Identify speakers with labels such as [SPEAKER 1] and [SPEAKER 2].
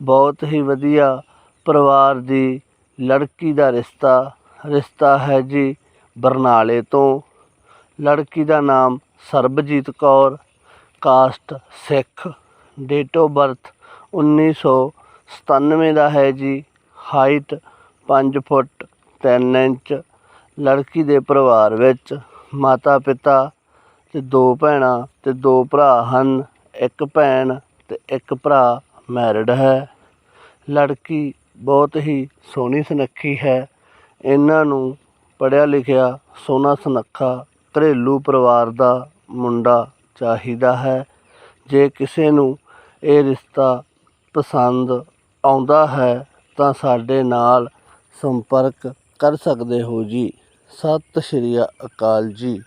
[SPEAKER 1] ਬਹੁਤ ਹੀ ਵਧੀਆ ਪਰਿਵਾਰ ਦੀ ਲੜਕੀ ਦਾ ਰਿਸ਼ਤਾ ਰਿਸ਼ਤਾ ਹੈ ਜੀ ਬਰਨਾਲੇ ਤੋਂ। ਲੜਕੀ ਦਾ ਨਾਮ Sarabjit Kaur, caste Sikh date of birth 1997 ਦਾ ਹੈ ਜੀ ਹਾਈਟ 5 ਫੁੱਟ 3 ਇੰਚ। ਲੜਕੀ ਦੇ ਪਰਿਵਾਰ ਵਿੱਚ ਮਾਤਾ ਪਿਤਾ ਤੇ ਦੋ ਭੈਣਾਂ ਤੇ ਦੋ ਭਰਾ ਹਨ, ਇੱਕ ਭੈਣ ਤੇ ਇੱਕ ਭਰਾ। ਮੈਰਿਡ ਹੈ। ਲੜਕੀ ਬਹੁਤ ਹੀ ਸੋਹਣੀ ਸੁਨੱਖੀ ਹੈ। ਇਹਨਾਂ ਨੂੰ ਪੜ੍ਹਿਆ ਲਿਖਿਆ ਸੋਹਣਾ ਸੁਨੱਖਾ ਘਰੇਲੂ ਪਰਿਵਾਰ ਦਾ ਮੁੰਡਾ ਚਾਹੀਦਾ ਹੈ। ਜੇ ਕਿਸੇ ਨੂੰ ਇਹ ਰਿਸ਼ਤਾ ਪਸੰਦ ਆਉਂਦਾ ਹੈ ਤਾਂ ਸਾਡੇ ਨਾਲ ਸੰਪਰਕ ਕਰ ਸਕਦੇ ਹੋ ਜੀ। ਸਤਿ ਸ਼੍ਰੀ ਅਕਾਲ ਜੀ।